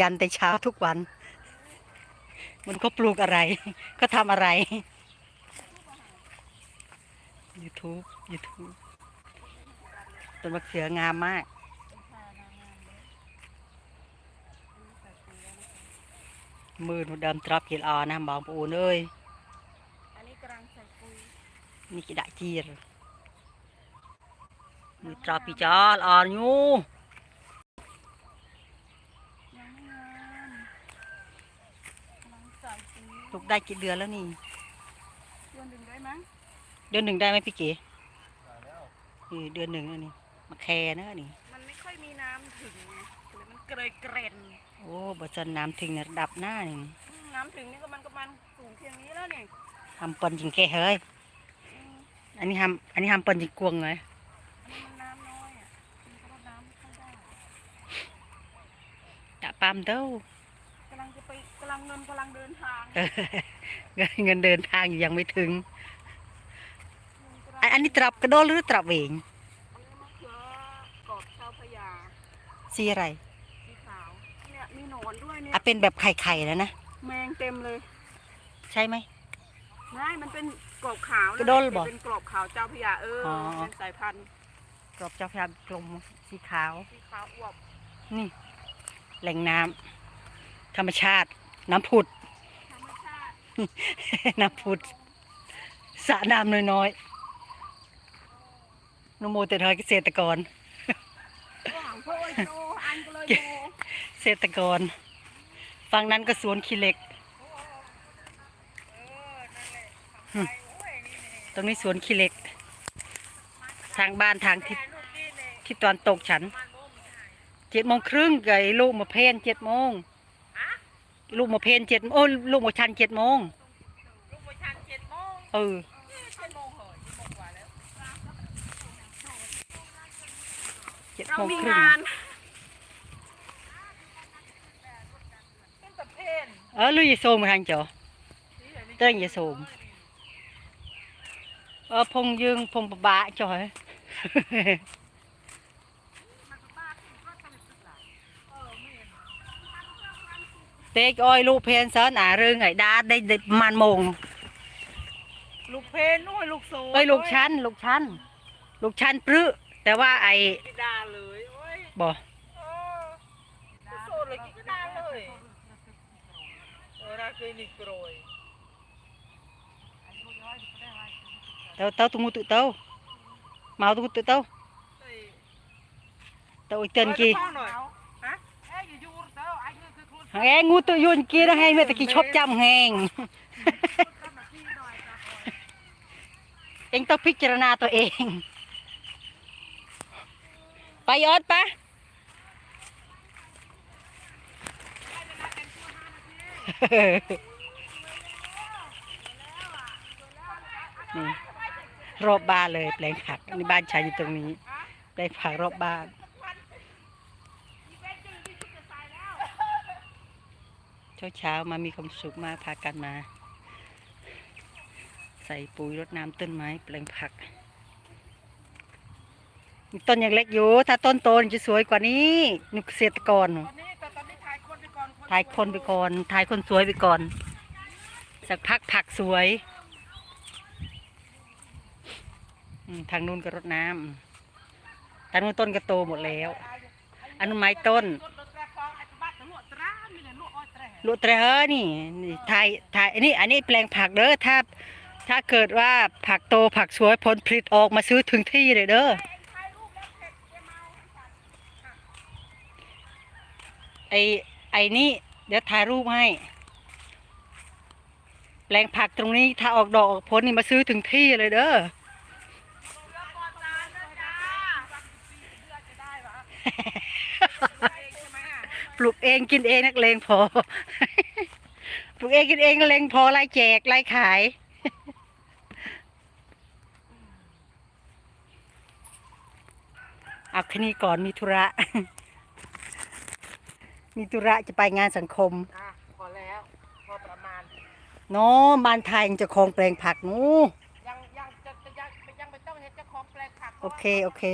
ยันแต่เช้าทุกวัน มันก็ปลูกอะไร ก็ทำอะไร YouTube YouTube ต้นมะเขืองามมาก มือหนูดิมตรับกินออนะบองปูนเอ้ยอันนี้กำลังใส่ปุ๋ยนี่กิดะจีรมือตรับปีจอลออนอยู่ ยังไม่งามกำลังใส่ ปุ๋ยปลูกได้กี่เดือนแล้วนี่เดือนหนึ่งได้มั้งเดือนหนึ่งได้ไหมพี่เก๋เออเดือนหนึ่งแล้วนี่มาแคร์นะนี่ มันไม่ค่อยมีน้ำถึงไงเลยมันเกรยเกรนโอ้บจันน้ำถึงในระดับหน้านี่อืมน้ำถึงนี่ก็มันก็มันสูงเพียงนี้แล้วนี่ทำเปิ้นจริงแก่เฮ้ยอืมอันนี้ทำอันนี้ทำเปิ้นจริงกวงเลยอันนี้มันน้ำน้อยอะมันก็รดน้ำไม่ค่อยได้ ตะปามเต้ากำลังจะ ไปกำลังเงินกำลังเดินทางเออเงินเดินทางอยู่ยังไม่ถึงเงินกำลังอันอันนี้ตรับกระโดดหรือตรับเองอันนี้มะเขือกอดชาวพญาสีอะไรสีขาวเนี่ยมีหนอนด้วยเนี่ยอะเป็นแบบไข่ๆแล้วนะแมงเต็มเลย ใช่ไหมไม่มันเป็นกรอบขาวกระโดดเหรอเป็นกรอบขาวเจ้าพญาเออออเป็นสายพันธุ์กรอบเจ้าพระยากลมสีขาวสีขาวอวบนี่แหล่งน้ำ ธรรมชาติ น้ำผุด น้ำผุดสระน้ำน้อยๆนโมแต่ทอยเกษตรกรก็หางโพยโตอันเลยโตเกษตรกร ฝั่งนั้นก็สวนขี้เหล็ก ตรงนี้สวนขี้เหล็ก ทางบ้านทางทิศแต่ลูกนี่เนี่ยทิศตะวันตกฉัน เจ็ดโมงครึ่งไก่ลูกมาเพนเจ็ดโมง ลูกมาเพนเจ็ดโอ้ยลูกมาชันเจ็ดโมงลูกไปชันเจ็ดโมงเออเจ็ดโมงเหรอเจ็ดโมงกว่าแล้วเจ็ดเราโมงมีครึ่งงานเป็นตะเพนเออลูกยายโซมมาทางเจ้าเต้นอย่าสูงเออพงยืงพงปะบะจ่อ เต็กอ้อยลูกเพนเซินอ่าเรื่องไอ้ดาได้ได้ประมันโมงลูกเพนนู่นลูกโซเอ้ยลูกชั้นลูกชั้นลูกชั้นปรื้อแต่ว่าไอ้กิดาเลยโอ้ยบ่เออลูกโซเลยกิดาเลยเออราเคยนี่กรอยเต้าเต้าตุ้งูตุเต้าเมาตุ้งูตุเต้าเฮ้ยเต้าอีเต้นกี่ แงงูตุยุนกี่นะให้เมื่อตะกี้ชอบจำแหงเองต้องพิจารณาตัวเอง ไปยอดปะนี่รอบบ้านเลยแปลงผักอันนี้บ้านชายอยู่ตรงนี้แปลงผักรอบบ้าน เช้าเช้ามามีความสุขมากพากันมา ใส่ปุ๋ยรดน้ำต้นไม้แปลงผักต้นยังเล็กอยู่ ถ้าต้นโตจะสวยกว่านี้นี่เกษตรกรตอนนี้ถ่ายคนไปก่อนถ่ายคนไปก่อนถ่ายคนสวยไปก่อน สักพักผักสวยทางนู้นก็รดน้ำทางนู้นต้นก็โตหมดแล้ว อนนู้นไม้ต้น ลูตรเฮอนี่นี่ถ่ายถ่ายอันนี้อันนี้แปลงผักเด้อถ้าถ้าเกิดว่าผักโตผักสวยผลผลิตออกมาซื้อถึงที่เลยเด้อไอไอนี่เดี๋ยวถ่ายรูปให้ แปลงผักตรงนี้ถ้าออกดอกออกผลนี่มาซื้อถึงที่เลยเด้อ ปลูกเองกินเองนักเลงพอ ปลูกเองกินเองนักเลงพอไล่แจกไล่ขาย เอาแค่นี้ก่อนมีธุระ มีธุระจะไปงานสังคมอะพอแล้วพอประมาณโน้บ้านไทยยังจะคลองแปลงผักนู้ยังยังจะจะยังยังไม่ต้องเห็นเจ้าของแปลงผักโอเค โอเค